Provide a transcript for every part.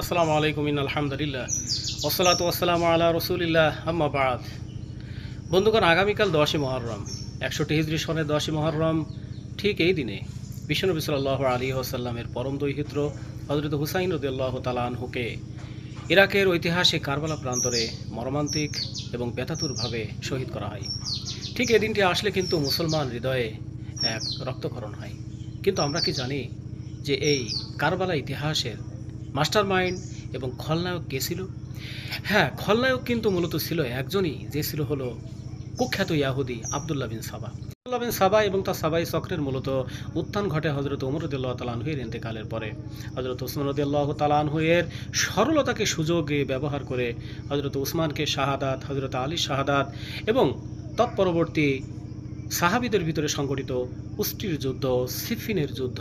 আসসালামু আলাইকুম ইন আলহামদুলিল্লাহ ওসলাত ওসালাম আলা রসুলিল্লাহ আম্মা বাদ বন্ধুগণ, আগামীকাল দশই মহরম একশোটি হিজরি সনের দশই মহরম ঠিক এই দিনে বিষ্ণুনবী সাল্লাহ আলী ওসাল্লামের পরম দৈহিত্র হজরত হুসাইন রদুল্লাহ তালানহুকে ইরাকের ঐতিহাসিক কারবালা প্রান্তরে মর্মান্তিক এবং ব্যথাতুরভাবে শহীদ করা হয়। ঠিক এই দিনটি আসলে কিন্তু মুসলমান হৃদয়ে এক রক্তক্ষরণ হয়। কিন্তু আমরা কি জানি যে এই কারবালা ইতিহাসের মাস্টার মাইন্ড এবং খলনায়ক কে ছিল? হ্যাঁ খলনায়ক কিন্তু মূলত ছিল একজনই, যে ছিল হলো কুখ্যাত ইয়াহুদি আবদুল্লাহ বিন সাবা। আবদুল্লাহ বিন সাবা এবং তার সাবাই চক্রের মূলত উত্থান ঘটে হজরত ওমর রদুল্লাহ তালানহুয়ের ইন্তেকালের পরে। হজরত ওসমান রদুল্লাহ তালানহুয়ের সরলতাকে সুযোগে ব্যবহার করে হজরত উসমানকে শাহাদাত হজরত আলী শাহাদাত এবং তৎপরবর্তী সাহাবিদের ভিতরে সংগঠিত উস্টির যুদ্ধ, সিফিনের যুদ্ধ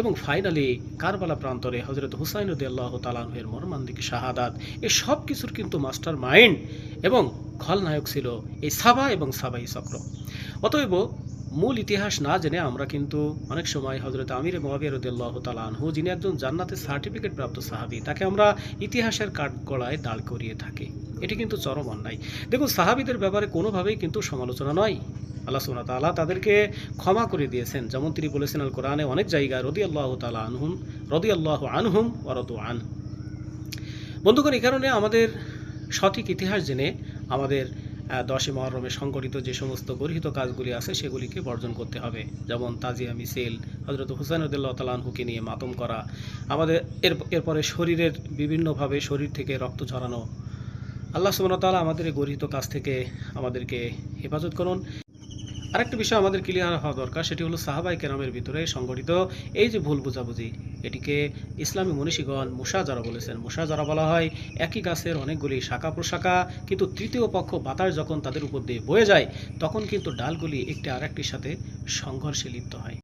এবং ফাইনালি কারবালা প্রান্তরে হজরত হুসাইন আল্লাহ তালাহের মর্মান্দিক শাহাদাত এই সব কিছুর কিন্তু মাস্টার মাইন্ড এবং খলনায়ক ছিল এই সাবা এবং সাবাই চক্র। অতএব মূল ইতিহাস না জেনে আমরা কিন্তু অনেক সময় হজরত আমির মহাবির রদুল্লাহ তালানহু যিনি একজন জান্নাতের সার্টিফিকেট প্রাপ্ত সাহাবি, তাকে আমরা ইতিহাসের কাঠগড়ায় দাঁড় করিয়ে থাকি। এটি কিন্তু চরম অন্যায়। দেখুন, সাহাবিদের ব্যাপারে কোনোভাবেই কিন্তু সমালোচনা নয়। আল্লাহ সুবহানাহু ওয়া তাআলা তাদেরকে ক্ষমা করে দিয়েছেন। যেমন তিনি বলেছেন আল কোরআনে অনেক জায়গায় রদি আল্লাহ তালা আনহুম রদি আল্লাহ আনহুম ওরদ আন। বন্ধুগণ, এই কারণে আমাদের সঠিক ইতিহাস জেনে আমাদের দশই মহরমে সংগঠিত যে সমস্ত গর্হিত কাজগুলি আছে সেগুলিকে বর্জন করতে হবে। যেমন তাজিয়া মিছিল হজরত হুসাইন রদুল্লাহ তালানহুকে নিয়ে মাতম করা, আমাদের এর, এরপরে শরীরের বিভিন্নভাবে শরীর থেকে রক্ত ঝরানো। আল্লাহ ওয়া আমাদের এই গর্হিত কাজ থেকে আমাদেরকে হেফাজত করুন। আরেকটা বিষয় আমাদের ক্লিয়ার হওয়া দরকার, সেটি হলো সাহাবাই কেরামের ভিতরে সংগঠিত এই যে ভুল বোঝাবুঝি, এটিকে ইসলামী মনীষীগণ মুসা যারা বলেছেন। মুসা যারা বলা হয়, একই গাছের অনেকগুলি শাখা প্রশাখা, কিন্তু তৃতীয় পক্ষ বাতাস যখন তাদের উপর দিয়ে বয়ে যায়, তখন কিন্তু ডালগুলি একটি আরেকটির সাথে সংঘর্ষে লিপ্ত হয়।